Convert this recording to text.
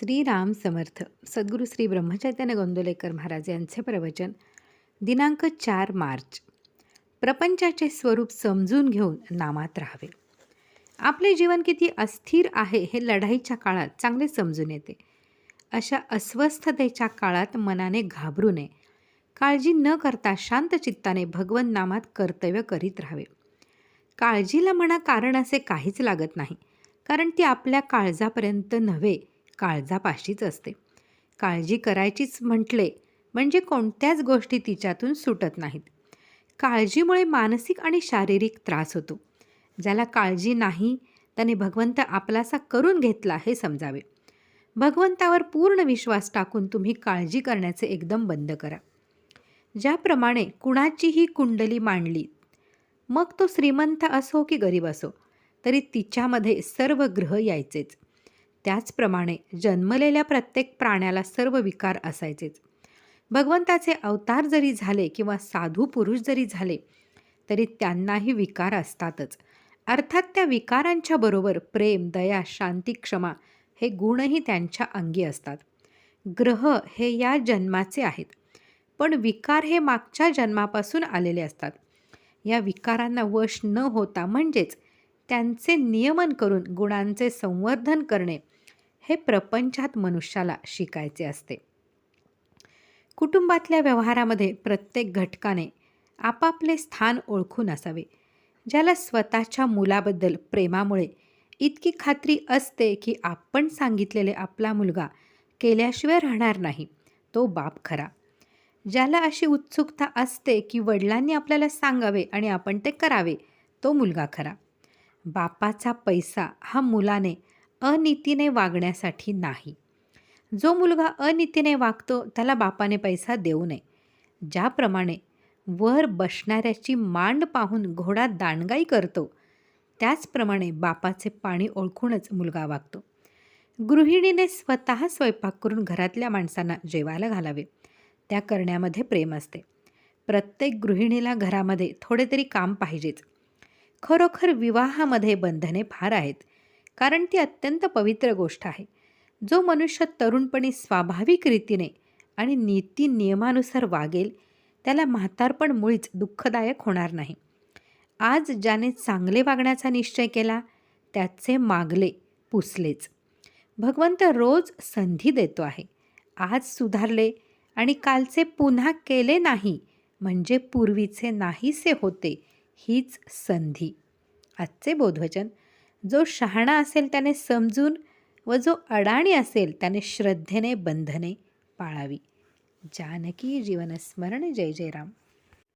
श्रीराम समर्थ सद्गुरू श्री ब्रह्मचैतन्य गोंदोलेकर महाराज यांचे प्रवचन दिनांक चार मार्च. प्रपंचाचे स्वरूप समजून घेऊन नामात राहावे. आपले जीवन किती अस्थिर आहे हे लढाईच्या काळात चांगले समजून येते. अशा अस्वस्थतेच्या काळात मनाने घाबरू नये. काळजी न करता शांत चित्ताने भगवन नामात कर्तव्य करीत राहावे. काळजीला म्हणा कारण असे काहीच लागत नाही कारण ती आपल्या काळजापर्यंत नव्हे. काळजापाशीच असते. काळजी करायचीच म्हटले म्हणजे कोणत्याच गोष्टी तिच्यातून सुटत नाहीत. काळजीमुळे मानसिक आणि शारीरिक त्रास होतो. ज्याला काळजी नाही त्याने भगवंत आपलासा करून घेतला हे समजावे. भगवंतावर पूर्ण विश्वास टाकून तुम्ही काळजी करण्याचे एकदम बंद करा. ज्याप्रमाणे कुणाचीही कुंडली मांडली मग तो श्रीमंत असो की गरीब असो तरी तिच्यामध्ये सर्व ग्रह यायचेच. त्याचप्रमाणे जन्मलेल्या प्रत्येक प्राण्याला सर्व विकार असायचेच. भगवंताचे अवतार जरी झाले किंवा साधू पुरुष जरी झाले तरी त्यांनाही विकार असतातच. अर्थात त्या विकारांच्या बरोबर प्रेम दया शांती क्षमा हे गुणही त्यांच्या अंगी असतात. ग्रह हे या जन्माचे आहेत. पण विकार हे मागच्या जन्मापासून आलेले असतात. या विकारांना वश न होता म्हणजेच त्यांचे नियमन करून गुणांचे संवर्धन करणे हे प्रपंचात मनुष्याला शिकायचे असते. कुटुंबातल्या व्यवहारामध्ये प्रत्येक घटकाने आपापले स्थान ओळखून असावे ज्याला स्वतःच्या मुलाबद्दल प्रेमामुळे इतकी खात्री असते की आपण सांगितलेले आपला मुलगा केल्याशिवाय राहणार नाही तो बाप खरा. ज्याला अशी उत्सुकता असते की वडिलांनी आपल्याला सांगावे आणि आपण ते करावे तो मुलगा खरा. बापाचा पैसा हा मुलाने अनितीने वागण्यासाठी नाही. जो मुलगा अनितीने वागतो त्याला बापाने पैसा देऊ नये. ज्याप्रमाणे वर बसणाऱ्याची मांड पाहून घोडा दांडगाई करतो त्याचप्रमाणे बापाचे पाणी ओळखूनच मुलगा वागतो. गृहिणीने स्वतः स्वयंपाक करून घरातल्या माणसांना जेवायला घालावे. त्या करण्यामध्ये प्रेम असते. प्रत्येक गृहिणीला घरामध्ये थोडे तरी काम पाहिजेच. खरोखर विवाहामध्ये बंधने फार आहेत. कारण ती अत्यंत पवित्र गोष्ट आहे. जो मनुष्य तरुणपणी स्वाभाविक रीतीने आणि नीती नियमानुसार वागेल त्याला म्हातारपण मुळीच दुःखदायक होणार नाही. आज ज्याने चांगले वागण्याचा निश्चय केला त्याचे मागले पुसलेच. भगवंत रोज संधी देतो आहे. आज सुधारले आणि कालचे पुन्हा केले नाही म्हणजे पूर्वीचे नाहीसे होते हीच संधी. आजचे बोधवचन जो शहाणा असेल त्याने समजून व जो अडाणी असेल त्याने श्रद्धेने बंधने पाळावी. जानकी जीवनस्मरण जय जय राम